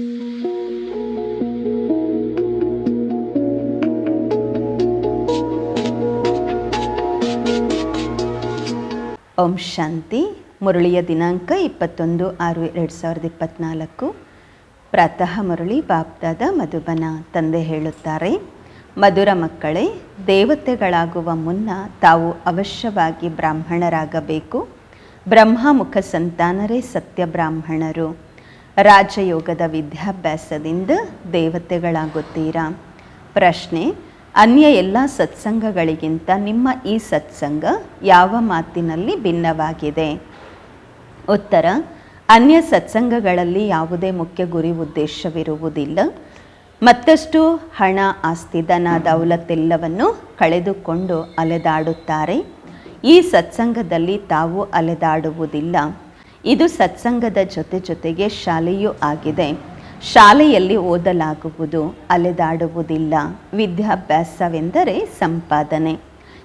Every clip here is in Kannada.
ಓಂ ಶಾಂತಿ, ಮುರಳಿಯ ದಿನಾಂಕ ಇಪ್ಪತ್ತೊಂದು ಆರು ಎರಡು ಸಾವಿರದ ಇಪ್ಪತ್ತ್ನಾಲ್ಕು ಪ್ರಾತಃ ಮುರಳಿ ಬಾಪ್ದಾದ ಮಧುಬನ ತಂದೆ ಹೇಳುತ್ತಾರೆ, ಮಧುರ ಮಕ್ಕಳೇ, ದೇವತೆಗಳಾಗುವ ಮುನ್ನ ತಾವು ಅವಶ್ಯವಾಗಿ ಬ್ರಾಹ್ಮಣರಾಗಬೇಕು. ಬ್ರಹ್ಮಮುಖ ಸಂತಾನರೇ ಸತ್ಯ ಬ್ರಾಹ್ಮಣರು. ರಾಜಯೋಗದ ವಿದ್ಯಾಭ್ಯಾಸದಿಂದ ದೇವತೆಗಳಾಗುತ್ತೀರಾ? ಪ್ರಶ್ನೆ, ಅನ್ಯ ಎಲ್ಲ ಸತ್ಸಂಗಗಳಿಗಿಂತ ನಿಮ್ಮ ಈ ಸತ್ಸಂಗ ಯಾವ ಮಾತಿನಲ್ಲಿ ಭಿನ್ನವಾಗಿದೆ? ಉತ್ತರ, ಅನ್ಯ ಸತ್ಸಂಗಗಳಲ್ಲಿ ಯಾವುದೇ ಮುಖ್ಯ ಗುರಿ ಉದ್ದೇಶವಿರುವುದಿಲ್ಲ. ಮತ್ತಷ್ಟು ಹಣ, ಆಸ್ತಿ ದನ ದೌಲತ್ತೆಲ್ಲವನ್ನು ಕಳೆದುಕೊಂಡು ಅಲೆದಾಡುತ್ತಾರೆ. ಈ ಸತ್ಸಂಗದಲ್ಲಿ ತಾವು ಅಲೆದಾಡುವುದಿಲ್ಲ. ಇದು ಸತ್ಸಂಗದ ಜೊತೆ ಜೊತೆಗೆ ಶಾಲೆಯೂ ಆಗಿದೆ. ಶಾಲೆಯಲ್ಲಿ ಓದಲಾಗುವುದು, ಅಲೆದಾಡುವುದಿಲ್ಲ. ವಿದ್ಯಾಭ್ಯಾಸವೆಂದರೆ ಸಂಪಾದನೆ.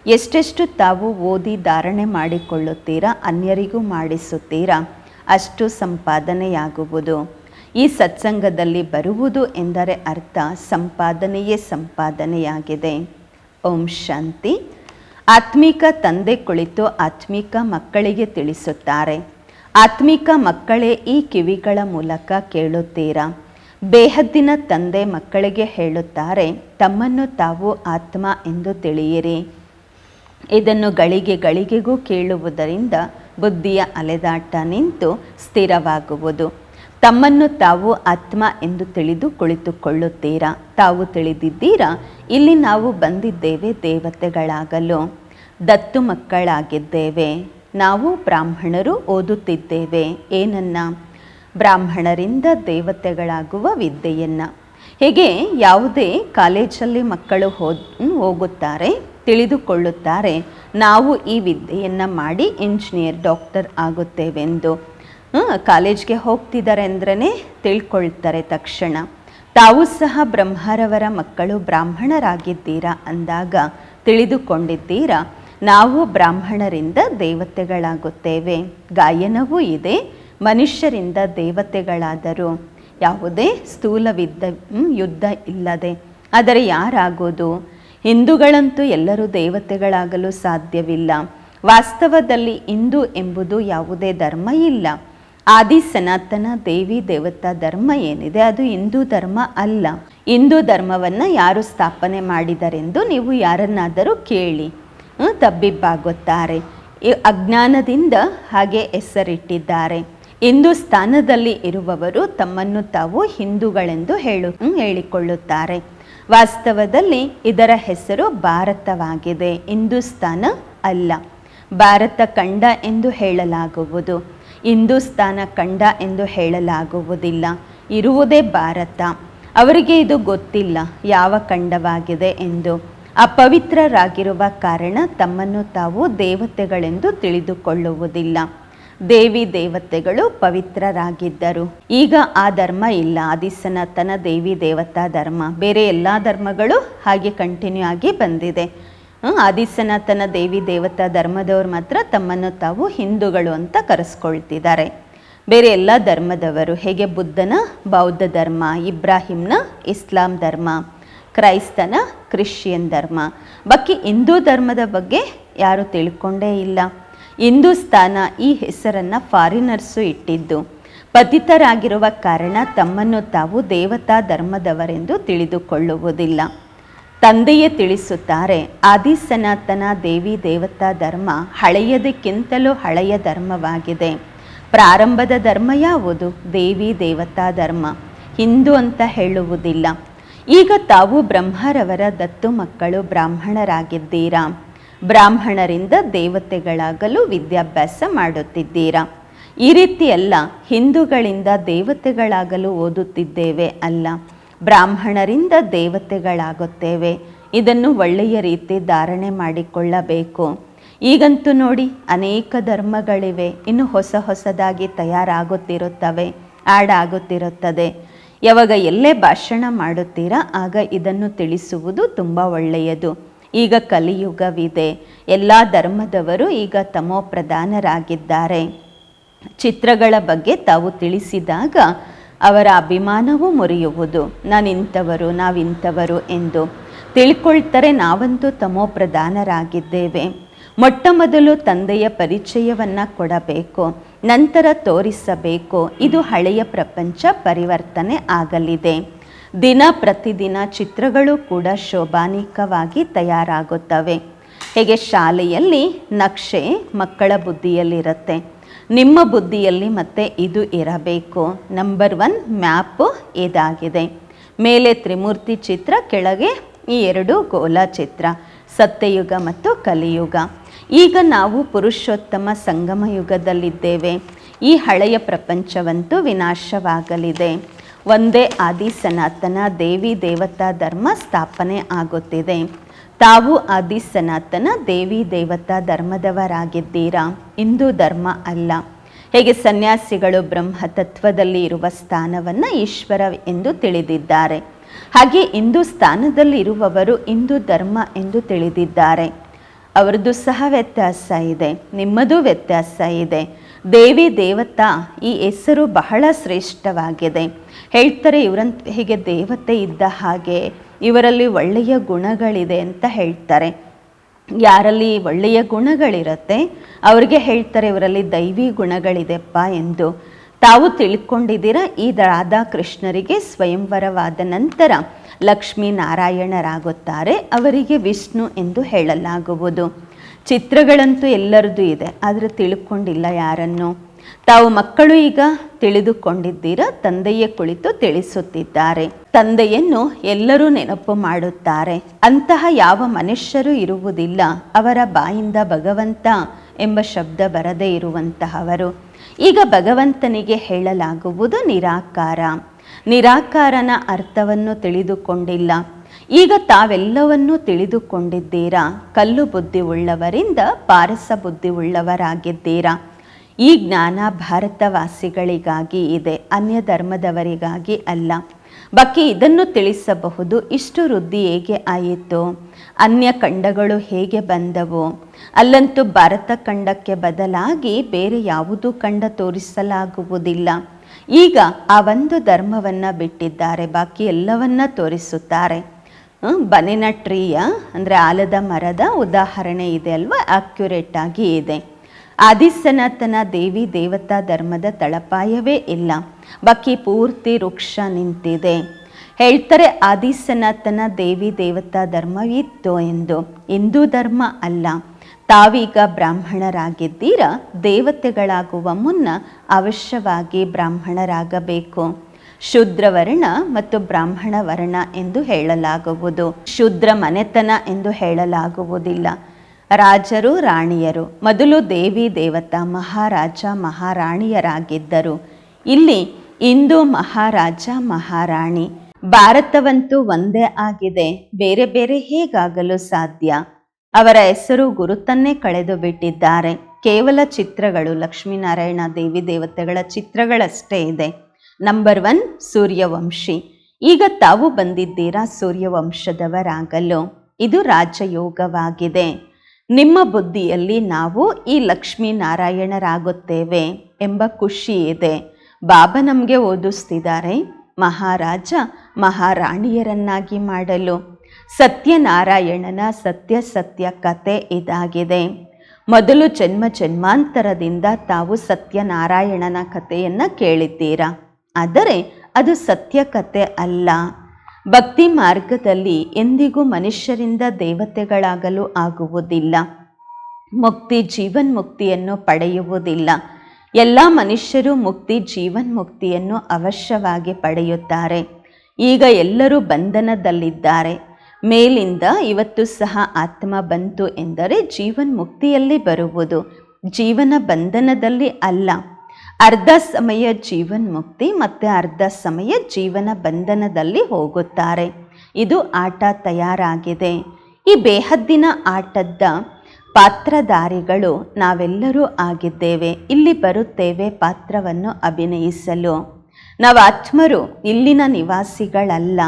ಎಷ್ಟೆಷ್ಟು ತಾವು ಓದಿ ಧಾರಣೆ ಮಾಡಿಕೊಳ್ಳುತ್ತೀರಾ, ಅನ್ಯರಿಗೂ ಮಾಡಿಸುತ್ತೀರಾ, ಅಷ್ಟು ಸಂಪಾದನೆಯಾಗುವುದು. ಈ ಸತ್ಸಂಗದಲ್ಲಿ ಬರುವುದು ಎಂದರೆ ಅರ್ಥ, ಸಂಪಾದನೆಯೇ ಸಂಪಾದನೆಯಾಗಿದೆ. ಓಂ ಶಾಂತಿ. ಆತ್ಮಿಕ ತಂದೆ ಕುಳಿತು ಆತ್ಮಿಕ ಮಕ್ಕಳಿಗೆ ತಿಳಿಸುತ್ತಾರೆ. ಆತ್ಮಿಕ ಮಕ್ಕಳೇ, ಈ ಕಿವಿಗಳ ಮೂಲಕ ಕೇಳುತ್ತೀರಾ? ಬೇಹದ್ದಿನ ತಂದೆ ಮಕ್ಕಳಿಗೆ ಹೇಳುತ್ತಾರೆ, ತಮ್ಮನ್ನು ತಾವು ಆತ್ಮ ಎಂದು ತಿಳಿಯಿರಿ. ಇದನ್ನು ಗಳಿಗೆ ಗಳಿಗೆಗೂ ಕೇಳುವುದರಿಂದ ಬುದ್ಧಿಯ ಅಲೆದಾಟ ನಿಂತು ಸ್ಥಿರವಾಗುವುದು. ತಮ್ಮನ್ನು ತಾವು ಆತ್ಮ ಎಂದು ತಿಳಿದು ಕುಳಿತುಕೊಳ್ಳುತ್ತೀರಾ? ತಾವು ತಿಳಿದಿದ್ದೀರಾ? ಇಲ್ಲಿ ನಾವು ಬಂದಿದ್ದೇವೆ ದೇವತೆಗಳಾಗಲು. ದತ್ತು ಮಕ್ಕಳಾಗಿದ್ದೇವೆ. ನಾವು ಬ್ರಾಹ್ಮಣರು ಓದುತ್ತಿದ್ದೇವೆ. ಏನನ್ನ? ಬ್ರಾಹ್ಮಣರಿಂದ ದೇವತೆಗಳಾಗುವ ವಿದ್ಯೆಯನ್ನು. ಹೀಗೆ? ಯಾವುದೇ ಕಾಲೇಜಲ್ಲಿ ಮಕ್ಕಳು ಹೋದ್ ಹೋಗುತ್ತಾರೆ, ತಿಳಿದುಕೊಳ್ಳುತ್ತಾರೆ. ನಾವು ಈ ವಿದ್ಯೆಯನ್ನು ಮಾಡಿ ಇಂಜಿನಿಯರ್, ಡಾಕ್ಟರ್ ಆಗುತ್ತೇವೆಂದು. ಕಾಲೇಜ್ಗೆ ಹೋಗ್ತಿದ್ದಾರೆ ಅಂದ್ರೇ ತಿಳ್ಕೊಳ್ತಾರೆ ತಕ್ಷಣ. ತಾವು ಸಹ ಬ್ರಹ್ಮರವರ ಮಕ್ಕಳು ಬ್ರಾಹ್ಮಣರಾಗಿದ್ದೀರಾ ಅಂದಾಗ ತಿಳಿದುಕೊಂಡಿದ್ದೀರಾ? ನಾವು ಬ್ರಾಹ್ಮಣರಿಂದ ದೇವತೆಗಳಾಗುತ್ತೇವೆ. ಗಾಯನವೂ ಇದೆ, ಮನುಷ್ಯರಿಂದ ದೇವತೆಗಳಾದರೂ. ಯಾವುದೇ ಸ್ಥೂಲವಿದ್ದ ಯುದ್ಧ ಇಲ್ಲದೆ. ಆದರೆ ಯಾರಾಗೋದು? ಹಿಂದೂಗಳಂತೂ ಎಲ್ಲರೂ ದೇವತೆಗಳಾಗಲು ಸಾಧ್ಯವಿಲ್ಲ. ವಾಸ್ತವದಲ್ಲಿ ಹಿಂದೂ ಎಂಬುದು ಯಾವುದೇ ಧರ್ಮ ಇಲ್ಲ. ಆದಿ ಸನಾತನ ದೇವಿ ದೇವತಾ ಧರ್ಮ ಏನಿದೆ ಅದು ಹಿಂದೂ ಧರ್ಮ ಅಲ್ಲ. ಹಿಂದೂ ಧರ್ಮವನ್ನು ಯಾರು ಸ್ಥಾಪನೆ ಮಾಡಿದರೆಂದು ನೀವು ಯಾರನ್ನಾದರೂ ಕೇಳಿ. ತಬ್ಬಿಬ್ಬಾಗುತ್ತಾರೆ. ಅಜ್ಞಾನದಿಂದ ಹಾಗೆ ಹೆಸರಿಟ್ಟಿದ್ದಾರೆ. ಹಿಂದೂ ಸ್ಥಾನದಲ್ಲಿ ಇರುವವರು ತಮ್ಮನ್ನು ತಾವು ಹಿಂದೂಗಳೆಂದು ಹೇಳು ಹೇಳಿಕೊಳ್ಳುತ್ತಾರೆ. ವಾಸ್ತವದಲ್ಲಿ ಇದರ ಹೆಸರು ಭಾರತವಾಗಿದೆ ಹಿಂದೂಸ್ತಾನ ಅಲ್ಲ. ಭಾರತ ಖಂಡ ಎಂದು ಹೇಳಲಾಗುವುದು. ಹಿಂದೂಸ್ತಾನ ಖಂಡ ಎಂದು ಹೇಳಲಾಗುವುದಿಲ್ಲ. ಇರುವುದೇ ಭಾರತ. ಅವರಿಗೆ ಇದು ಗೊತ್ತಿಲ್ಲ, ಯಾವ ಖಂಡವಾಗಿದೆ ಎಂದು. ಅಪವಿತ್ರರಾಗಿರುವ ಕಾರಣ ತಮ್ಮನ್ನು ತಾವು ದೇವತೆಗಳೆಂದು ತಿಳಿದುಕೊಳ್ಳುವುದಿಲ್ಲ. ದೇವಿ ದೇವತೆಗಳು ಪವಿತ್ರರಾಗಿದ್ದರು. ಈಗ ಆ ಧರ್ಮ ಇಲ್ಲ. ಆದಿಸನಾತನ ದೇವಿ ದೇವತಾ ಧರ್ಮ. ಬೇರೆ ಎಲ್ಲ ಧರ್ಮಗಳು ಹಾಗೆ ಕಂಟಿನ್ಯೂ ಆಗಿ ಬಂದಿದೆ. ಆದಿಸನಾತನ ದೇವಿ ದೇವತಾ ಧರ್ಮದವರು ಮಾತ್ರ ತಮ್ಮನ್ನು ತಾವು ಹಿಂದೂಗಳು ಅಂತ ಕರೆಸ್ಕೊಳ್ತಿದ್ದಾರೆ. ಬೇರೆ ಎಲ್ಲ ಧರ್ಮದವರು, ಹೇಗೆ ಬುದ್ಧನ, ಬೌದ್ಧ ಧರ್ಮ, ಇಬ್ರಾಹಿಂನ, ಇಸ್ಲಾಂ ಧರ್ಮ, ಕ್ರೈಸ್ತನ ಕ್ರಿಶ್ಚಿಯನ್ ಧರ್ಮ. ಬಾಕಿ ಹಿಂದೂ ಧರ್ಮದ ಬಗ್ಗೆ ಯಾರು ತಿಳ್ಕೊಂಡೇ ಇಲ್ಲ. ಹಿಂದೂಸ್ತಾನ ಈ ಹೆಸರನ್ನು ಫಾರಿನರ್ಸು ಇಟ್ಟಿದ್ದು. ಪತಿತರಾಗಿರುವ ಕಾರಣ ತಮ್ಮನ್ನು ತಾವು ದೇವತಾ ಧರ್ಮದವರೆಂದು ತಿಳಿದುಕೊಳ್ಳುವುದಿಲ್ಲ. ತಂದೆಯೇ ತಿಳಿಸುತ್ತಾರೆ ಆದಿ ಸನಾತನ ದೇವಿ ದೇವತಾ ಧರ್ಮ ಹಳೆಯದಕ್ಕಿಂತಲೂ ಹಳೆಯ ಧರ್ಮವಾಗಿದೆ. ಪ್ರಾರಂಭದ ಧರ್ಮ ಯಾವುದು? ದೇವಿ ದೇವತಾ ಧರ್ಮ. ಹಿಂದೂ ಅಂತ ಹೇಳುವುದಿಲ್ಲ. ಈಗ ತಾವು ಬ್ರಹ್ಮರವರ ದತ್ತು ಮಕ್ಕಳು ಬ್ರಾಹ್ಮಣರಾಗಿದ್ದೀರಾ? ಬ್ರಾಹ್ಮಣರಿಂದ ದೇವತೆಗಳಾಗಲು ವಿದ್ಯಾಭ್ಯಾಸ ಮಾಡುತ್ತಿದ್ದೀರಾ? ಈ ರೀತಿಯಲ್ಲ ಹಿಂದೂಗಳಿಂದ ದೇವತೆಗಳಾಗಲು ಓದುತ್ತಿದ್ದೇವೆ ಅಲ್ಲ, ಬ್ರಾಹ್ಮಣರಿಂದ ದೇವತೆಗಳಾಗುತ್ತೇವೆ. ಇದನ್ನು ಒಳ್ಳೆಯ ರೀತಿ ಧಾರಣೆ ಮಾಡಿಕೊಳ್ಳಬೇಕು. ಈಗಂತೂ ನೋಡಿ, ಅನೇಕ ಧರ್ಮಗಳಿವೆ. ಇನ್ನು ಹೊಸ ಹೊಸದಾಗಿ ತಯಾರಾಗುತ್ತಿರುತ್ತವೆ ಆಡ್ ಆಗುತ್ತಿರುತ್ತದೆ ಯಾವಾಗ ಎಲ್ಲೇ ಭಾಷಣ ಮಾಡುತ್ತೀರಾ, ಆಗ ಇದನ್ನು ತಿಳಿಸುವುದು ತುಂಬ ಒಳ್ಳೆಯದು. ಈಗ ಕಲಿಯುಗವಿದೆ. ಎಲ್ಲ ಧರ್ಮದವರು ಈಗ ತಮೋ ಪ್ರಧಾನರಾಗಿದ್ದಾರೆ ಚಿತ್ರಗಳ ಬಗ್ಗೆ ತಾವು ತಿಳಿಸಿದಾಗ ಅವರ ಅಭಿಮಾನವೂ ಮುರಿಯುವುದು. ನಾನಿಂಥವರು, ನಾವಿಂಥವರು ಎಂದು ತಿಳ್ಕೊಳ್ತಾರೆ ನಾವಂತೂ ತಮೋ ಪ್ರಧಾನರಾಗಿದ್ದೇವೆ ಮೊಟ್ಟ ಮೊದಲು ತಂದೆಯ ಪರಿಚಯವನ್ನು ಕೊಡಬೇಕು. ನಂತರ ತೋರಿಸಬೇಕು. ಇದು ಹಳೆಯ ಪ್ರಪಂಚ ಪರಿವರ್ತನೆ ಆಗಲಿದೆ. ದಿನ ಪ್ರತಿದಿನ ಚಿತ್ರಗಳು ಕೂಡ ಶೋಭಾನಿಕವಾಗಿ ತಯಾರಾಗುತ್ತವೆ. ಹೇಗೆ ಶಾಲೆಯಲ್ಲಿ ನಕ್ಷೆ ಮಕ್ಕಳ ಬುದ್ಧಿಯಲ್ಲಿರುತ್ತೆ. ನಿಮ್ಮ ಬುದ್ಧಿಯಲ್ಲಿ ಮತ್ತೆ ಇದು ಇರಬೇಕು. ನಂಬರ್ ಒನ್ ಮ್ಯಾಪು ಇದಾಗಿದೆ. ಮೇಲೆ ತ್ರಿಮೂರ್ತಿ ಚಿತ್ರ, ಕೆಳಗೆ ಈ ಎರಡು ಗೋಲ ಚಿತ್ರ ಸತ್ಯಯುಗ ಮತ್ತು ಕಲಿಯುಗ. ಈಗ ನಾವು ಪುರುಷೋತ್ತಮ ಸಂಗಮ ಯುಗದಲ್ಲಿದ್ದೇವೆ. ಈ ಹಳೆಯ ಪ್ರಪಂಚವಂತೂ ವಿನಾಶವಾಗಲಿದೆ. ಒಂದೇ ಆದಿ ಸನಾತನ ದೇವಿ ದೇವತಾ ಧರ್ಮ ಸ್ಥಾಪನೆ ಆಗುತ್ತಿದೆ. ತಾವು ಆದಿ ಸನಾತನ ದೇವಿ ದೇವತಾ ಧರ್ಮದವರಾಗಿದ್ದೀರಾ? ಹಿಂದೂ ಧರ್ಮ ಅಲ್ಲ. ಹೇಗೆ ಸನ್ಯಾಸಿಗಳು ಬ್ರಹ್ಮ ತತ್ವದಲ್ಲಿ ಇರುವ ಸ್ಥಾನವನ್ನು ಈಶ್ವರ ಎಂದು ತಿಳಿದಿದ್ದಾರೆ. ಹಾಗೆ ಹಿಂದೂ ಸ್ಥಾನದಲ್ಲಿ ಇರುವವರು ಹಿಂದೂ ಧರ್ಮ ಎಂದು ತಿಳಿದಿದ್ದಾರೆ. ಅವರದ್ದು ಸಹ ವ್ಯತ್ಯಾಸ ಇದೆ, ನಿಮ್ಮದು ವ್ಯತ್ಯಾಸ ಇದೆ. ದೇವಿ ದೇವತಾ ಈ ಹೆಸರು ಬಹಳ ಶ್ರೇಷ್ಠವಾಗಿದೆ. ಹೇಳ್ತಾರೆ ಇವರಂತ ಹೀಗೆ ದೇವತೆ ಇದ್ದ ಹಾಗೆ ಇವರಲ್ಲಿ ಒಳ್ಳೆಯ ಗುಣಗಳಿದೆ ಅಂತ ಹೇಳ್ತಾರೆ. ಯಾರಲ್ಲಿ ಒಳ್ಳೆಯ ಗುಣಗಳಿರುತ್ತೆ, ಅವರಿಗೆ ಹೇಳ್ತಾರೆ ಇವರಲ್ಲಿ ದೈವಿ ಗುಣಗಳಿದೆಪ್ಪ ಎಂದು. ತಾವು ತಿಳ್ಕೊಂಡಿದ್ದೀರಾ? ಈ ರಾಧಾಕೃಷ್ಣರಿಗೆ ಸ್ವಯಂವರವಾದ ನಂತರ ಲಕ್ಷ್ಮೀ ನಾರಾಯಣರಾಗುತ್ತಾರೆ ಅವರಿಗೆ ವಿಷ್ಣು ಎಂದು ಹೇಳಲಾಗುವುದು. ಚಿತ್ರಗಳಂತೂ ಎಲ್ಲರದ್ದು ಇದೆ, ಆದರೆ ತಿಳ್ಕೊಂಡಿಲ್ಲ ಯಾರನ್ನು. ತಾವು ಮಕ್ಕಳು ಈಗ ತಿಳಿದುಕೊಂಡಿದ್ದೀರ, ತಂದೆಯೇ ಕುಳಿತು ತಿಳಿಸುತ್ತಿದ್ದಾರೆ. ತಂದೆಯನ್ನು ಎಲ್ಲರೂ ನೆನಪು ಮಾಡುತ್ತಾರೆ. ಅಂತಹ ಯಾವ ಮನುಷ್ಯರು ಇರುವುದಿಲ್ಲ, ಅವರ ಬಾಯಿಂದ ಭಗವಂತ ಎಂಬ ಶಬ್ದ ಬರದೇ ಇರುವಂತಹವರು. ಈಗ ಭಗವಂತನಿಗೆ ಹೇಳಲಾಗುವುದು ನಿರಾಕಾರ. ನಿರಾಕಾರನ ಅರ್ಥವನ್ನು ತಿಳಿದುಕೊಂಡಿಲ್ಲ. ಈಗ ತಾವೆಲ್ಲವನ್ನೂ ತಿಳಿದುಕೊಂಡಿದ್ದೀರಾ? ಕಲ್ಲು ಬುದ್ಧಿ ಉಳ್ಳವರಿಂದ ಪಾರಸ ಬುದ್ಧಿ ಉಳ್ಳವರಾಗಿದ್ದೀರಾ ಈ ಜ್ಞಾನ ಭಾರತವಾಸಿಗಳಿಗಾಗಿ ಇದೆ ಅನ್ಯ ಧರ್ಮದವರಿಗಾಗಿ ಅಲ್ಲ. ಬಾಕಿ ಇದನ್ನು ತಿಳಿಸಬಹುದು, ಇಷ್ಟು ವೃದ್ಧಿ ಹೇಗೆ ಆಯಿತು? ಅನ್ಯ ಖಂಡಗಳು ಹೇಗೆ ಬಂದವು? ಅಲ್ಲಂತೂ ಭಾರತ ಖಂಡಕ್ಕೆ ಬದಲಾಗಿ ಬೇರೆ ಯಾವುದೂ ಖಂಡ ತೋರಿಸಲಾಗುವುದಿಲ್ಲ. ಈಗ ಆ ಒಂದು ಧರ್ಮವನ್ನು ಬಿಟ್ಟಿದ್ದಾರೆ, ಬಾಕಿ ಎಲ್ಲವನ್ನ ತೋರಿಸುತ್ತಾರೆ. ಬನಿನ ಟ್ರೀಯ, ಅಂದರೆ ಆಲದ ಮರದ ಉದಾಹರಣೆ ಇದೆ ಅಲ್ವಾ? ಅಕ್ಯುರೇಟ್ ಆಗಿ ಇದೆ. ಆದಿಸನಾತನ ದೇವಿ ದೇವತಾ ಧರ್ಮದ ತಳಪಾಯವೇ ಇಲ್ಲ. ಬಾಕಿ ಪೂರ್ತಿ ವೃಕ್ಷ ನಿಂತಿದೆ. ಹೇಳ್ತಾರೆ ಆದಿಸನಾತನ ದೇವಿ ದೇವತಾ ಧರ್ಮವಿತ್ತು ಎಂದು. ಹಿಂದೂ ಧರ್ಮ ಅಲ್ಲ. ತಾವೀಗ ಬ್ರಾಹ್ಮಣರಾಗಿದ್ದೀರ? ದೇವತೆಗಳಾಗುವ ಮುನ್ನ ಅವಶ್ಯವಾಗಿ ಬ್ರಾಹ್ಮಣರಾಗಬೇಕು. ಶುದ್ರವರ್ಣ ಮತ್ತು ಬ್ರಾಹ್ಮಣ ವರ್ಣ ಎಂದು ಹೇಳಲಾಗುವುದು. ಶುದ್ರ ಮನೆತನ ಎಂದು ಹೇಳಲಾಗುವುದಿಲ್ಲ. ರಾಜರು, ರಾಣಿಯರು, ಮೊದಲು ದೇವಿ ದೇವತಾ, ಮಹಾರಾಜ, ಮಹಾರಾಣಿಯರಾಗಿದ್ದರು. ಇಲ್ಲಿ ಇಂದು ಮಹಾರಾಜ, ಮಹಾರಾಣಿ. ಭಾರತವಂತೂ ಒಂದೇ ಆಗಿದೆ. ಬೇರೆ ಬೇರೆ ಹೇಗಾಗಲು ಸಾಧ್ಯ? ಅವರ ಹೆಸರು ಗುರುತನ್ನೇ ಕಳೆದು ಬಿಟ್ಟಿದ್ದಾರೆ ಕೇವಲ ಚಿತ್ರಗಳು ಲಕ್ಷ್ಮೀನಾರಾಯಣ ದೇವಿ ದೇವತೆಗಳ ಚಿತ್ರಗಳಷ್ಟೇ ಇದೆ. Number one Suryavanshi. ಈಗ ತಾವು ಬಂದಿದ್ದೀರಾ ಸೂರ್ಯವಂಶದವರಾಗಲು? ಇದು ರಾಜಯೋಗವಾಗಿದೆ. ನಿಮ್ಮ ಬುದ್ಧಿಯಲ್ಲಿ ನಾವು ಈ ಲಕ್ಷ್ಮೀನಾರಾಯಣರಾಗುತ್ತೇವೆ ಎಂಬ ಖುಷಿ ಇದೆ. ಬಾಬಾ ನಮಗೆ ಓದಿಸ್ತಿದ್ದಾರೆ, ಮಹಾರಾಜ ಮಹಾರಾಣಿಯರನ್ನಾಗಿ ಮಾಡಲು. ಸತ್ಯನಾರಾಯಣನ ಸತ್ಯ ಸತ್ಯ ಕತೆ ಇದಾಗಿದೆ. ಮೊದಲು ಜನ್ಮ ಜನ್ಮಾಂತರದಿಂದ ತಾವು ಸತ್ಯನಾರಾಯಣನ ಕಥೆಯನ್ನು ಕೇಳಿದ್ದೀರಾ? ಆದರೆ ಅದು ಸತ್ಯ ಕತೆ ಅಲ್ಲ. ಭಕ್ತಿ ಮಾರ್ಗದಲ್ಲಿ ಎಂದಿಗೂ ಮನುಷ್ಯರಿಂದ ದೇವತೆಗಳಾಗಲು ಆಗುವುದಿಲ್ಲ. ಮುಕ್ತಿ ಜೀವನ್ಮುಕ್ತಿಯನ್ನು ಪಡೆಯುವುದಿಲ್ಲ. ಎಲ್ಲ ಮನುಷ್ಯರು ಮುಕ್ತಿ ಜೀವನ್ಮುಕ್ತಿಯನ್ನು ಅವಶ್ಯವಾಗಿ ಪಡೆಯುತ್ತಾರೆ. ಈಗ ಎಲ್ಲರೂ ಬಂಧನದಲ್ಲಿದ್ದಾರೆ. ಮೇಲಿಂದ ಇವತ್ತು ಸಹ ಆತ್ಮ ಬಂತು ಎಂದರೆ ಜೀವನ್ ಮುಕ್ತಿಯಲ್ಲಿ ಬರುವುದು. ಜೀವನ ಬಂಧನದಲ್ಲಿ ಅಲ್ಲ. ಅರ್ಧ ಸಮಯ ಜೀವನ್ ಮುಕ್ತಿ ಮತ್ತು ಅರ್ಧ ಸಮಯ ಜೀವನ ಬಂಧನದಲ್ಲಿ ಹೋಗುತ್ತಾರೆ. ಇದು ಆಟ ತಯಾರಾಗಿದೆ. ಈ ಬೇಹದ್ದಿನ ಆಟದ ಪಾತ್ರಧಾರಿಗಳು ನಾವೆಲ್ಲರೂ ಆಗಿದ್ದೇವೆ. ಇಲ್ಲಿ ಬರುತ್ತೇವೆ ಪಾತ್ರವನ್ನು ಅಭಿನಯಿಸಲು. ನಾವು ಆತ್ಮರು ಇಲ್ಲಿನ ನಿವಾಸಿಗಳಲ್ಲ.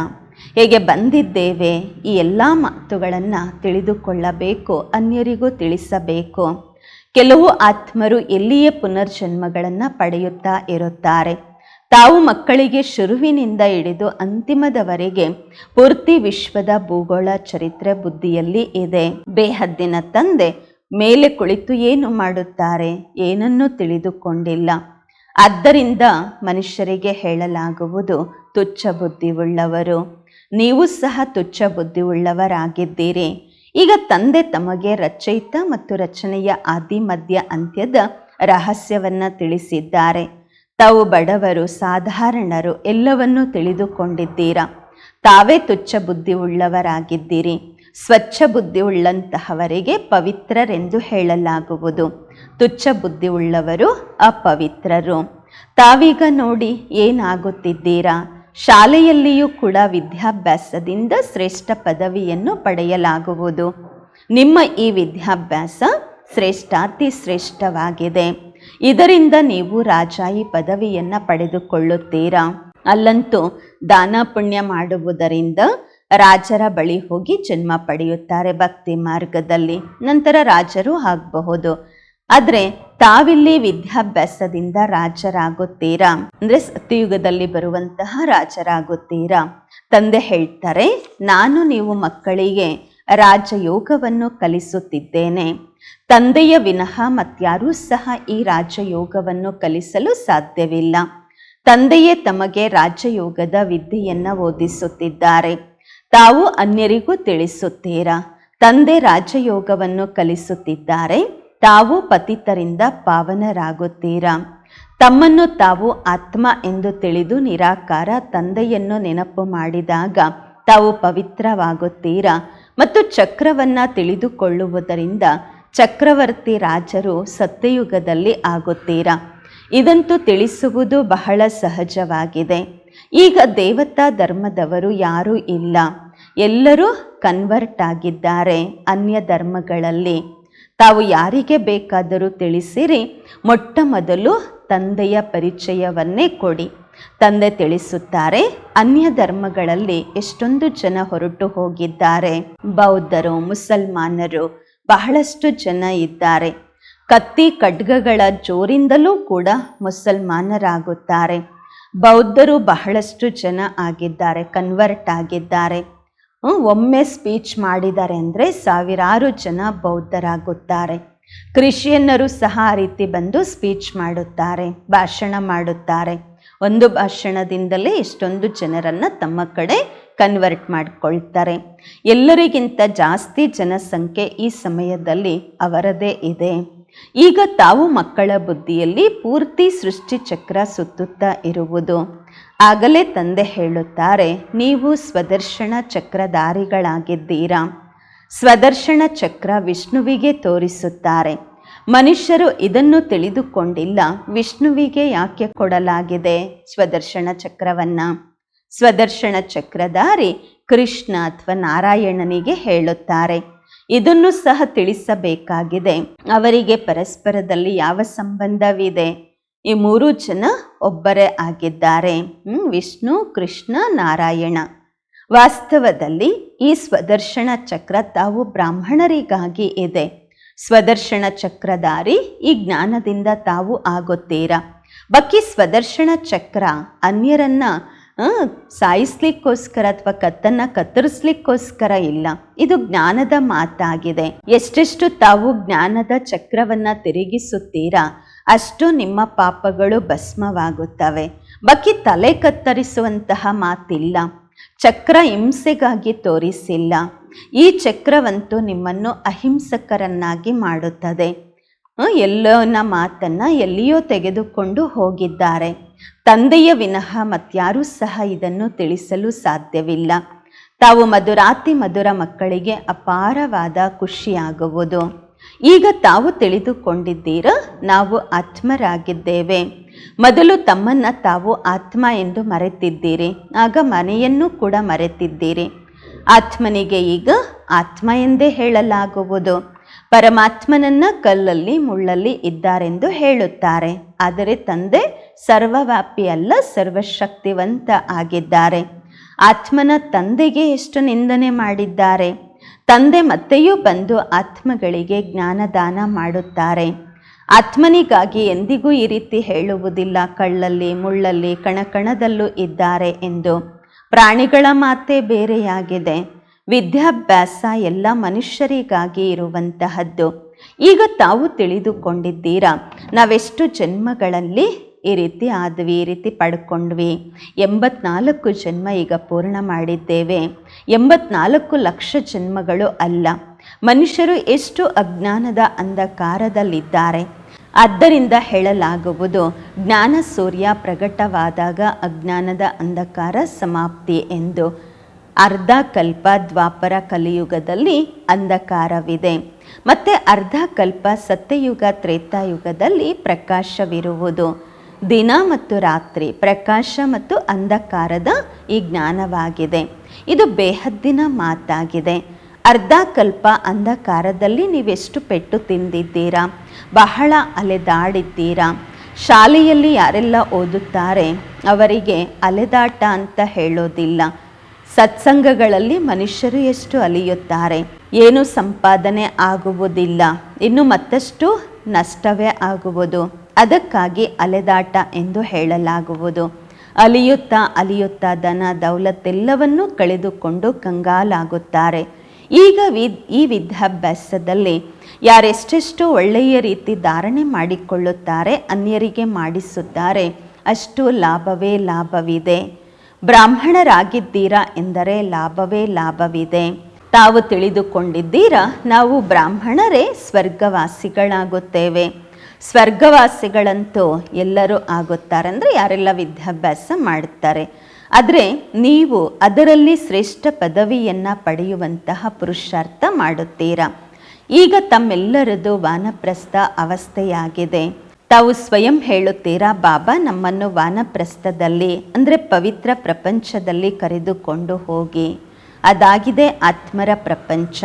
ಹೇಗೆ ಬಂದಿದ್ದೇವೆ ಈ ಎಲ್ಲ ಮಾತುಗಳನ್ನು ತಿಳಿದುಕೊಳ್ಳಬೇಕು, ಅನ್ಯರಿಗೂ ತಿಳಿಸಬೇಕು. ಕೆಲವು ಆತ್ಮರು ಎಲ್ಲಿಯೇ ಪುನರ್ಜನ್ಮಗಳನ್ನು ಪಡೆಯುತ್ತಾ ಇರುತ್ತಾರೆ. ತಾವು ಮಕ್ಕಳಿಗೆ ಶುರುವಿನಿಂದ ಹಿಡಿದು ಅಂತಿಮದವರೆಗೆ ಪೂರ್ತಿ ವಿಶ್ವದ ಭೂಗೋಳ ಚರಿತ್ರೆ ಬುದ್ಧಿಯಲ್ಲಿ ಇದೆ. ಬೇಹದ್ದಿನ ತಂದೆ ಮೇಲೆ ಕುಳಿತು ಏನು ಮಾಡುತ್ತಾರೆ ಏನನ್ನೂ ತಿಳಿದುಕೊಂಡಿಲ್ಲ. ಆದ್ದರಿಂದ ಮನುಷ್ಯರಿಗೆ ಹೇಳಲಾಗುವುದು, ತುಚ್ಛ ಬುದ್ಧಿವುಳ್ಳವರು ನೀವು ಸಹ ತುಚ್ಛ ಬುದ್ಧಿವುಳ್ಳವರಾಗಿದ್ದೀರಿ ಈಗ ತಂದೆ ತಮಗೆ ರಚಯಿತ ಮತ್ತು ರಚನೆಯ ಆದಿ ಮಧ್ಯ ಅಂತ್ಯದ ರಹಸ್ಯವನ್ನ ತಿಳಿಸಿದ್ದಾರೆ. ತಾವು ಬಡವರು, ಸಾಧಾರಣರು ಎಲ್ಲವನ್ನೂ ತಿಳಿದುಕೊಂಡಿದ್ದೀರಾ? ತಾವೇ ತುಚ್ಛ ಬುದ್ಧಿ ಉಳ್ಳವರಾಗಿದ್ದೀರಿ ಸ್ವಚ್ಛ ಬುದ್ಧಿ ಉಳ್ಳಂತಹವರಿಗೆ ಪವಿತ್ರರೆಂದು ಹೇಳಲಾಗುವುದು. ತುಚ್ಛ ಬುದ್ಧಿ ಉಳ್ಳವರು ಅಪವಿತ್ರರು. ತಾವೀಗ ನೋಡಿ ಏನಾಗುತ್ತಿದ್ದೀರಾ? ಶಾಲೆಯಲ್ಲಿಯೂ ಕೂಡ ವಿದ್ಯಾಭ್ಯಾಸದಿಂದ ಶ್ರೇಷ್ಠ ಪದವಿಯನ್ನು ಪಡೆಯಲಾಗುವುದು. ನಿಮ್ಮ ಈ ವಿದ್ಯಾಭ್ಯಾಸ ಶ್ರೇಷ್ಠ ಅತಿ ಶ್ರೇಷ್ಠವಾಗಿದೆ. ಇದರಿಂದ ನೀವು ರಾಜಾಯಿ ಪದವಿಯನ್ನು ಪಡೆದುಕೊಳ್ಳುತ್ತೀರಾ? ಅಲ್ಲಂತೂ ದಾನ ಪುಣ್ಯ ಮಾಡುವುದರಿಂದ ರಾಜರ ಬಳಿ ಹೋಗಿ ಜನ್ಮ ಪಡೆಯುತ್ತಾರೆ ಭಕ್ತಿ ಮಾರ್ಗದಲ್ಲಿ. ನಂತರ ರಾಜರು ಆಗಬಹುದು. ಆದರೆ ತಾವಿಲ್ಲಿ ವಿದ್ಯಾಭ್ಯಾಸದಿಂದ ರಾಜರಾಗುತ್ತೀರಾ? ಅಂದ್ರೆ ಸತ್ಯಯುಗದಲ್ಲಿ ಬರುವಂತಹ ರಾಜರಾಗುತ್ತೀರಾ? ತಂದೆ ಹೇಳ್ತಾರೆ, ನಾನು ನೀವು ಮಕ್ಕಳಿಗೆ ರಾಜಯೋಗವನ್ನು ಕಲಿಸುತ್ತಿದ್ದೇನೆ. ತಂದೆಯ ವಿನಃ ಮತ್ಯಾರೂ ಸಹ ಈ ರಾಜಯೋಗವನ್ನು ಕಲಿಸಲು ಸಾಧ್ಯವಿಲ್ಲ. ತಂದೆಯೇ ತಮಗೆ ರಾಜಯೋಗದ ವಿದ್ಯೆಯನ್ನು ಓದಿಸುತ್ತಿದ್ದಾರೆ. ತಾವು ಅನ್ಯರಿಗೂ ತಿಳಿಸುತ್ತೀರಾ? ತಂದೆ ರಾಜಯೋಗವನ್ನು ಕಲಿಸುತ್ತಿದ್ದಾರೆ ತಾವು ಪತಿತರಿಂದ ಪಾವನರಾಗುತ್ತೀರಾ? ತಮ್ಮನ್ನು ತಾವು ಆತ್ಮ ಎಂದು ತಿಳಿದು ನಿರಾಕಾರ ತಂದೆಯನ್ನು ನೆನಪು ಮಾಡಿದಾಗ ತಾವು ಪವಿತ್ರವಾಗುತ್ತೀರಾ? ಮತ್ತು ಚಕ್ರವನ್ನ ತಿಳಿದುಕೊಳ್ಳುವುದರಿಂದ ಚಕ್ರವರ್ತಿ ರಾಜರು ಸತ್ಯಯುಗದಲ್ಲಿ ಆಗುತ್ತೀರಾ? ಇದಂತೂ ತಿಳಿಸುವುದು ಬಹಳ ಸಹಜವಾಗಿದೆ. ಈಗ ದೇವತಾ ಧರ್ಮದವರು ಯಾರೂ ಇಲ್ಲ. ಎಲ್ಲರೂ ಕನ್ವರ್ಟ್ ಆಗಿದ್ದಾರೆ ಅನ್ಯ ಧರ್ಮಗಳಲ್ಲಿ. ತಾವು ಯಾರಿಗೆ ಬೇಕಾದರೂ ತಿಳಿಸಿರಿ. ಮೊಟ್ಟ ಮೊದಲು ತಂದೆಯ ಪರಿಚಯವನ್ನೇ ಕೊಡಿ. ತಂದೆ ತಿಳಿಸುತ್ತಾರೆ, ಅನ್ಯ ಧರ್ಮಗಳಲ್ಲಿ ಎಷ್ಟೊಂದು ಜನ ಹೊರಟು ಹೋಗಿದ್ದಾರೆ. ಬೌದ್ಧರು, ಮುಸಲ್ಮಾನರು, ಬಹಳಷ್ಟು ಜನ ಇದ್ದಾರೆ. ಕತ್ತಿ ಖಡ್ಗಗಳ ಜೋರಿಂದಲೂ ಕೂಡ ಮುಸಲ್ಮಾನರಾಗುತ್ತಾರೆ. ಬೌದ್ಧರು ಬಹಳಷ್ಟು ಜನ ಆಗಿದ್ದಾರೆ ಕನ್ವರ್ಟ್ ಆಗಿದ್ದಾರೆ. ಒಮ್ಮೆ ಸ್ಪೀಚ್ ಮಾಡಿದ್ದಾರೆ ಅಂದರೆ ಸಾವಿರಾರು ಜನ ಬೌದ್ಧರಾಗುತ್ತಾರೆ. ಕ್ರಿಶ್ಚಿಯನ್ನರು ಸಹ ಆ ರೀತಿ ಬಂದು ಸ್ಪೀಚ್ ಮಾಡುತ್ತಾರೆ, ಭಾಷಣ ಮಾಡುತ್ತಾರೆ. ಒಂದು ಭಾಷಣದಿಂದಲೇ ಇಷ್ಟೊಂದು ಜನರನ್ನು ತಮ್ಮ ಕಡೆ ಕನ್ವರ್ಟ್ ಮಾಡಿಕೊಳ್ತಾರೆ. ಎಲ್ಲರಿಗಿಂತ ಜಾಸ್ತಿ ಜನಸಂಖ್ಯೆ ಈ ಸಮಯದಲ್ಲಿ ಅವರದೇ ಇದೆ. ಈಗ ತಾವು ಮಕ್ಕಳ ಬುದ್ಧಿಯಲ್ಲಿ ಪೂರ್ತಿ ಸೃಷ್ಟಿ ಚಕ್ರ ಸುತ್ತುತ್ತಾ ಇರುವುದು. ಆಗಲೇ ತಂದೆ ಹೇಳುತ್ತಾರೆ, ನೀವು ಸ್ವದರ್ಶನ ಚಕ್ರಧಾರಿಗಳಾಗಿದ್ದೀರಾ? ಸ್ವದರ್ಶನ ಚಕ್ರ ವಿಷ್ಣುವಿಗೆ ತೋರಿಸುತ್ತಾರೆ. ಮನುಷ್ಯರು ಇದನ್ನು ತಿಳಿದುಕೊಂಡಿಲ್ಲ, ವಿಷ್ಣುವಿಗೆ ಯಾಕೆ ಕೊಡಲಾಗಿದೆ ಸ್ವದರ್ಶನ ಚಕ್ರವನ್ನ? ಸ್ವದರ್ಶನ ಚಕ್ರಧಾರಿ ಕೃಷ್ಣ ಅಥವಾ ನಾರಾಯಣನಿಗೆ ಹೇಳುತ್ತಾರೆ, ಇದನ್ನು ಸಹ ತಿಳಿಸಬೇಕಾಗಿದೆ. ಅವರಿಗೆ ಪರಸ್ಪರದಲ್ಲಿ ಯಾವ ಸಂಬಂಧವಿದೆ? ಈ ಮೂರು ಜನ ಒಬ್ಬರೇ ಆಗಿದ್ದಾರೆ. ವಿಷ್ಣು, ಕೃಷ್ಣ, ನಾರಾಯಣ. ವಾಸ್ತವದಲ್ಲಿ ಈ ಸ್ವದರ್ಶನ ಚಕ್ರ ತಾವು ಬ್ರಾಹ್ಮಣರಿಗಾಗಿ ಇದೆ. ಸ್ವದರ್ಶನ ಚಕ್ರಧಾರಿ ಈ ಜ್ಞಾನದಿಂದ ತಾವು ಆಗುತ್ತೀರಾ? ಬಾಕಿ ಸ್ವದರ್ಶನ ಚಕ್ರ ಅನ್ಯರನ್ನ ಸಾಯಿಸ್ಲಿಕ್ಕೋಸ್ಕರ ಅಥವಾ ಕತ್ತನ್ನ ಕತ್ತರಿಸ್ಲಿಕ್ಕೋಸ್ಕರ ಇಲ್ಲ. ಇದು ಜ್ಞಾನದ ಮಾತಾಗಿದೆ. ಎಷ್ಟೆಷ್ಟು ತಾವು ಜ್ಞಾನದ ಚಕ್ರವನ್ನ ತಿರುಗಿಸುತ್ತೀರಾ? ಅಷ್ಟು ನಿಮ್ಮ ಪಾಪಗಳು ಭಸ್ಮವಾಗುತ್ತವೆ. ಬಾಕಿ ತಲೆ ಕತ್ತರಿಸುವಂತಹ ಮಾತಿಲ್ಲ. ಚಕ್ರ ಹಿಂಸೆಗಾಗಿ ತೋರಿಸಿಲ್ಲ. ಈ ಚಕ್ರವಂತೂ ನಿಮ್ಮನ್ನು ಅಹಿಂಸಕರನ್ನಾಗಿ ಮಾಡುತ್ತದೆ. ಎಲ್ಲೋನ ಮಾತನ್ನು ಎಲ್ಲಿಯೋ ತೆಗೆದುಕೊಂಡು ಹೋಗಿದ್ದಾರೆ. ತಂದೆಯ ವಿನಃ ಮತ್ಯಾರೂ ಸಹ ಇದನ್ನು ತಿಳಿಸಲು ಸಾಧ್ಯವಿಲ್ಲ. ತಾವು ಮಧುರಾತಿ ಮಧುರ ಮಕ್ಕಳಿಗೆ ಅಪಾರವಾದ ಖುಷಿಯಾಗುವುದು. ಈಗ ತಾವು ತಿಳಿದುಕೊಂಡಿದ್ದೀರ? ನಾವು ಆತ್ಮರಾಗಿದ್ದೇವೆ. ಮೊದಲು ತಮ್ಮನ್ನ ತಾವು ಆತ್ಮ ಎಂದು ಮರೆತಿದ್ದೀರಿ. ಆಗ ಮನೆಯನ್ನು ಕೂಡ ಮರೆತಿದ್ದೀರಿ. ಆತ್ಮನಿಗೆ ಈಗ ಆತ್ಮ ಎಂದೇ ಹೇಳಲಾಗುವುದು. ಪರಮಾತ್ಮನನ್ನ ಕಲ್ಲಲ್ಲಿ ಮುಳ್ಳಲ್ಲಿ ಇದ್ದಾರೆಂದು ಹೇಳುತ್ತಾರೆ. ಆದರೆ ತಂದೆ ಸರ್ವವ್ಯಾಪಿ ಅಲ್ಲ, ಸರ್ವಶಕ್ತಿವಂತ ಆಗಿದ್ದಾರೆ. ಆತ್ಮನ ತಂದೆಗೆ ಎಷ್ಟು ನಿಂದನೆ ಮಾಡಿದ್ದಾರೆ. ತಂದೆ ಮತ್ತೆಯೂ ಬಂದು ಆತ್ಮಗಳಿಗೆ ಜ್ಞಾನದಾನ ಮಾಡುತ್ತಾರೆ. ಆತ್ಮನಿಗಾಗಿ ಎಂದಿಗೂ ಈ ರೀತಿ ಹೇಳುವುದಿಲ್ಲ. ಕಳ್ಳಲ್ಲಿ, ಮುಳ್ಳಲ್ಲಿ, ಕಣಕಣದಲ್ಲೂ ಇದ್ದಾರೆ ಎಂದು. ಪ್ರಾಣಿಗಳ ಮಾತೇ ಬೇರೆಯಾಗಿದೆ. ವಿದ್ಯಾಭ್ಯಾಸ ಎಲ್ಲ ಮನುಷ್ಯರಿಗಾಗಿ ಇರುವಂತಹದ್ದು. ಈಗ ತಾವು ತಿಳಿದುಕೊಂಡಿದ್ದೀರಾ, ನಾವೆಷ್ಟು ಜನ್ಮಗಳಲ್ಲಿ ಈ ರೀತಿ ಆದ್ವಿ, ಈ ರೀತಿ ಪಡ್ಕೊಂಡ್ವಿ. ಎಂಬತ್ನಾಲ್ಕು ಜನ್ಮ ಈಗ ಪೂರ್ಣ ಮಾಡಿದ್ದೇವೆ. ಎಂಬತ್ನಾಲ್ಕು ಲಕ್ಷ ಜನ್ಮಗಳು ಅಲ್ಲ. ಮನುಷ್ಯರು ಎಷ್ಟು ಅಜ್ಞಾನದ ಅಂಧಕಾರದಲ್ಲಿದ್ದಾರೆ. ಆದ್ದರಿಂದ ಹೇಳಲಾಗುವುದು, ಜ್ಞಾನ ಸೂರ್ಯ ಪ್ರಕಟವಾದಾಗ ಅಜ್ಞಾನದ ಅಂಧಕಾರ ಸಮಾಪ್ತಿ ಎಂದು. ಅರ್ಧ ಕಲ್ಪ ದ್ವಾಪರ ಕಲಿಯುಗದಲ್ಲಿ ಅಂಧಕಾರವಿದೆ. ಮತ್ತು ಅರ್ಧ ಕಲ್ಪ ಸತ್ಯಯುಗ, ತ್ರೇತಾಯುಗದಲ್ಲಿ ಪ್ರಕಾಶವಿರುವುದು. ದಿನ ಮತ್ತು ರಾತ್ರಿ, ಪ್ರಕಾಶ ಮತ್ತು ಅಂಧಕಾರದ ಈ ಜ್ಞಾನವಾಗಿದೆ. ಇದು ಬೇಹದ್ದಿನ ಮಾತಾಗಿದೆ. ಅರ್ಧ ಕಲ್ಪ ಅಂಧಕಾರದಲ್ಲಿ ನೀವೆಷ್ಟು ಪೆಟ್ಟು ತಿಂದಿದ್ದೀರಾ? ಬಹಳ ಅಲೆದಾಡಿದ್ದೀರಾ? ಶಾಲೆಯಲ್ಲಿ ಯಾರೆಲ್ಲ ಓದುತ್ತಾರೆ? ಅವರಿಗೆ ಅಲೆದಾಟ ಅಂತ ಹೇಳೋದಿಲ್ಲ. ಸತ್ಸಂಗಗಳಲ್ಲಿ ಮನುಷ್ಯರು ಎಷ್ಟು ಅಲಿಯುತ್ತಾರೆ? ಏನು ಸಂಪಾದನೆ ಆಗುವುದಿಲ್ಲ. ಇನ್ನು ಮತ್ತಷ್ಟು ನಷ್ಟವೇ ಆಗುವುದು. ಅದಕ್ಕಾಗಿ ಅಲೆದಾಟ ಎಂದು ಹೇಳಲಾಗುವುದು. ಅಲಿಯುತ್ತಾ ಅಲಿಯುತ್ತಾ ದನ ದೌಲತ್ತೆಲ್ಲವನ್ನೂ ಕಳೆದುಕೊಂಡು ಕಂಗಾಲಾಗುತ್ತಾರೆ. ಈಗ ಈ ವಿದ್ಯಾಭ್ಯಾಸದಲ್ಲಿ ಯಾರೆಷ್ಟೆಷ್ಟು ಒಳ್ಳೆಯ ರೀತಿ ಧಾರಣೆ ಮಾಡಿಕೊಳ್ಳುತ್ತಾರೆ, ಅನ್ಯರಿಗೆ ಮಾಡಿಸುತ್ತಾರೆ, ಅಷ್ಟು ಲಾಭವೇ ಲಾಭವಿದೆ. ಬ್ರಾಹ್ಮಣರಾಗಿದ್ದೀರಾ ಎಂದರೆ ಲಾಭವೇ ಲಾಭವಿದೆ. ತಾವು ತಿಳಿದುಕೊಂಡಿದ್ದೀರಾ, ನಾವು ಬ್ರಾಹ್ಮಣರೇ ಸ್ವರ್ಗವಾಸಿಗಳಾಗುತ್ತೇವೆ. ಸ್ವರ್ಗವಾಸಿಗಳಂತೂ ಎಲ್ಲರೂ ಆಗುತ್ತಾರೆ. ಅಂದರೆ ಯಾರೆಲ್ಲ ವಿದ್ಯಾಭ್ಯಾಸ ಮಾಡುತ್ತಾರೆ. ಆದರೆ ನೀವು ಅದರಲ್ಲಿ ಶ್ರೇಷ್ಠ ಪದವಿಯನ್ನು ಪಡೆಯುವಂತಹ ಪುರುಷಾರ್ಥ ಮಾಡುತ್ತೀರಾ? ಈಗ ತಮ್ಮೆಲ್ಲರದು ವಾನಪ್ರಸ್ಥ ಅವಸ್ಥೆಯಾಗಿದೆ. ತಾವು ಸ್ವಯಂ ಹೇಳುತ್ತೀರಾ, ಬಾಬಾ, ನಮ್ಮನ್ನು ವಾನಪ್ರಸ್ಥದಲ್ಲಿ, ಅಂದರೆ ಪವಿತ್ರ ಪ್ರಪಂಚದಲ್ಲಿ ಕರೆದುಕೊಂಡು ಹೋಗಿ. ಅದಾಗಿದೆ ಆತ್ಮರ ಪ್ರಪಂಚ.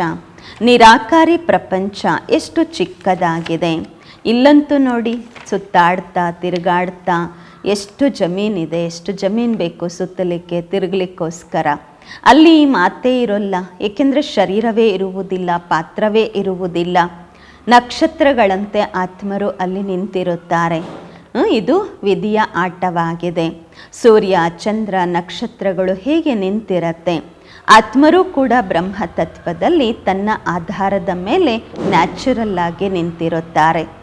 ನಿರಾಕಾರಿ ಪ್ರಪಂಚ, ಎಷ್ಟು ಚಿಕ್ಕದಾಗಿದೆ. ಇಲ್ಲಂತೂ ನೋಡಿ ಸುತ್ತಾಡ್ತಾ, ತಿರುಗಾಡ್ತಾ ಎಷ್ಟು ಜಮೀನಿದೆ, ಎಷ್ಟು ಜಮೀನು ಬೇಕು ಸುತ್ತಲಿಕ್ಕೆ, ತಿರುಗಲಿಕ್ಕೋಸ್ಕರ. ಅಲ್ಲಿ ಮಾತೇ ಇರೋಲ್ಲ. ಏಕೆಂದರೆ ಶರೀರವೇ ಇರುವುದಿಲ್ಲ, ಪಾತ್ರವೇ ಇರುವುದಿಲ್ಲ. ನಕ್ಷತ್ರಗಳಂತೆ ಆತ್ಮರು ಅಲ್ಲಿ ನಿಂತಿರುತ್ತಾರೆ. ಇದು ವಿಧಿಯ ಆಟವಾಗಿದೆ. ಸೂರ್ಯ, ಚಂದ್ರ, ನಕ್ಷತ್ರಗಳು ಹೇಗೆ ನಿಂತಿರತ್ತೆ? ಆತ್ಮರು ಕೂಡ ಬ್ರಹ್ಮ ತತ್ವದಲ್ಲಿ ತನ್ನ ಆಧಾರದ ಮೇಲೆ ನ್ಯಾಚುರಲ್ ಆಗಿ ನಿಂತಿರುತ್ತಾರೆ.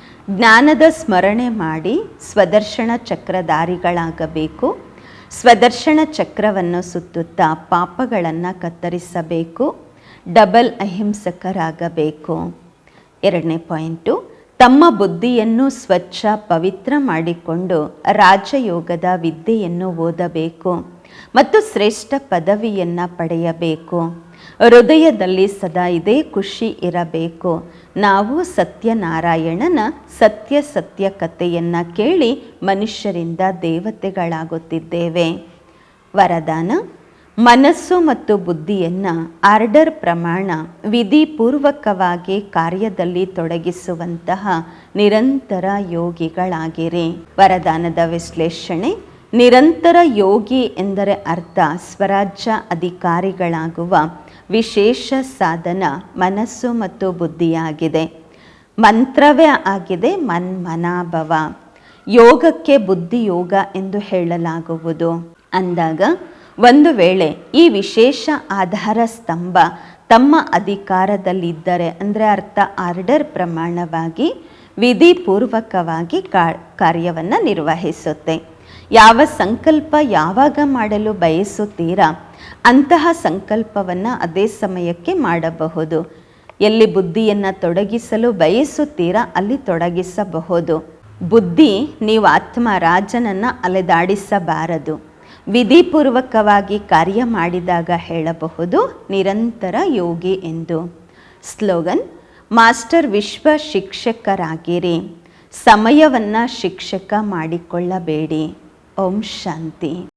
ಜ್ಞಾನದ ಸ್ಮರಣೆ ಮಾಡಿ ಸ್ವದರ್ಶನ ಚಕ್ರಧಾರಿಗಳಾಗಬೇಕು. ಸ್ವದರ್ಶನ ಚಕ್ರವನ್ನು ಸುತ್ತುತ್ತಾ ಪಾಪಗಳನ್ನು ಕತ್ತರಿಸಬೇಕು. ಡಬಲ್ ಅಹಿಂಸಕರಾಗಬೇಕು. ಎರಡನೇ ಪಾಯಿಂಟು, ತಮ್ಮ ಬುದ್ಧಿಯನ್ನು ಸ್ವಚ್ಛ ಪವಿತ್ರ ಮಾಡಿಕೊಂಡು ರಾಜಯೋಗದ ವಿದ್ಯೆಯನ್ನು ಓದಬೇಕು ಮತ್ತು ಶ್ರೇಷ್ಠ ಪದವಿಯನ್ನು ಪಡೆಯಬೇಕು. ಹೃದಯದಲ್ಲಿ ಸದಾ ಇದೇ ಖುಷಿ ಇರಬೇಕು. ನಾವು ಸತ್ಯನಾರಾಯಣನ ಸತ್ಯ ಸತ್ಯ ಕಥೆಯನ್ನು ಕೇಳಿ ಮನುಷ್ಯರಿಂದ ದೇವತೆಗಳಾಗುತ್ತಿದ್ದೇವೆ. ವರದಾನ, ಮನಸ್ಸು ಮತ್ತು ಬುದ್ಧಿಯನ್ನು ಆರ್ಡರ್ ಪ್ರಮಾಣ ವಿಧಿಪೂರ್ವಕವಾಗಿ ಕಾರ್ಯದಲ್ಲಿ ತೊಡಗಿಸುವಂತಹ ನಿರಂತರ ಯೋಗಿಗಳಾಗಿರಿ. ವರದಾನದ ವಿಶ್ಲೇಷಣೆ, ನಿರಂತರ ಯೋಗಿ ಎಂದರೆ ಅರ್ಥ ಸ್ವರಾಜ್ಯ ಅಧಿಕಾರಿಗಳಾಗುವ ವಿಶೇಷ ಸಾಧನ ಮನಸ್ಸು ಮತ್ತು ಬುದ್ಧಿಯಾಗಿದೆ. ಮಂತ್ರವೇ ಆಗಿದೆ ಮನ್ಮನಾಭವ. ಯೋಗಕ್ಕೆ ಬುದ್ಧಿ ಯೋಗ ಎಂದು ಹೇಳಲಾಗುವುದು. ಅಂದಾಗ ಒಂದು ವೇಳೆ ಈ ವಿಶೇಷ ಆಧಾರ ಸ್ತಂಭ ತಮ್ಮ ಅಧಿಕಾರದಲ್ಲಿದ್ದರೆ, ಅಂದರೆ ಅರ್ಥ ಆರ್ಡರ್ ಪ್ರಮಾಣವಾಗಿ ವಿಧಿಪೂರ್ವಕವಾಗಿ ಕಾ, ಕಾರ್ಯವನ್ನು ನಿರ್ವಹಿಸುತ್ತೆ. ಯಾವ ಸಂಕಲ್ಪ ಯಾವಾಗ ಮಾಡಲು ಬಯಸುತ್ತೀರಾ? ಅಂತಹ ಸಂಕಲ್ಪವನ್ನು ಅದೇ ಸಮಯಕ್ಕೆ ಮಾಡಬಹುದು. ಎಲ್ಲಿ ಬುದ್ಧಿಯನ್ನು ತೊಡಗಿಸಲು ಬಯಸುತ್ತೀರಾ ಅಲ್ಲಿ ತೊಡಗಿಸಬಹುದು. ಬುದ್ಧಿ ನೀವು ಆತ್ಮ ರಾಜನನ್ನು ಅಲೆದಾಡಿಸಬಾರದು. ವಿಧಿಪೂರ್ವಕವಾಗಿ ಕಾರ್ಯ ಮಾಡಿದಾಗ ಹೇಳಬಹುದು, ನಿರಂತರ ಯೋಗಿ ಎಂದು. ಸ್ಲೋಗನ್, ಮಾಸ್ಟರ್ ವಿಶ್ವ ಶಿಕ್ಷಕರಾಗಿರಿ. ಸಮಯವನ್ನು ಶಿಕ್ಷಕ ಮಾಡಿಕೊಳ್ಳಬೇಡಿ. ಓಂ ಶಾಂತಿ.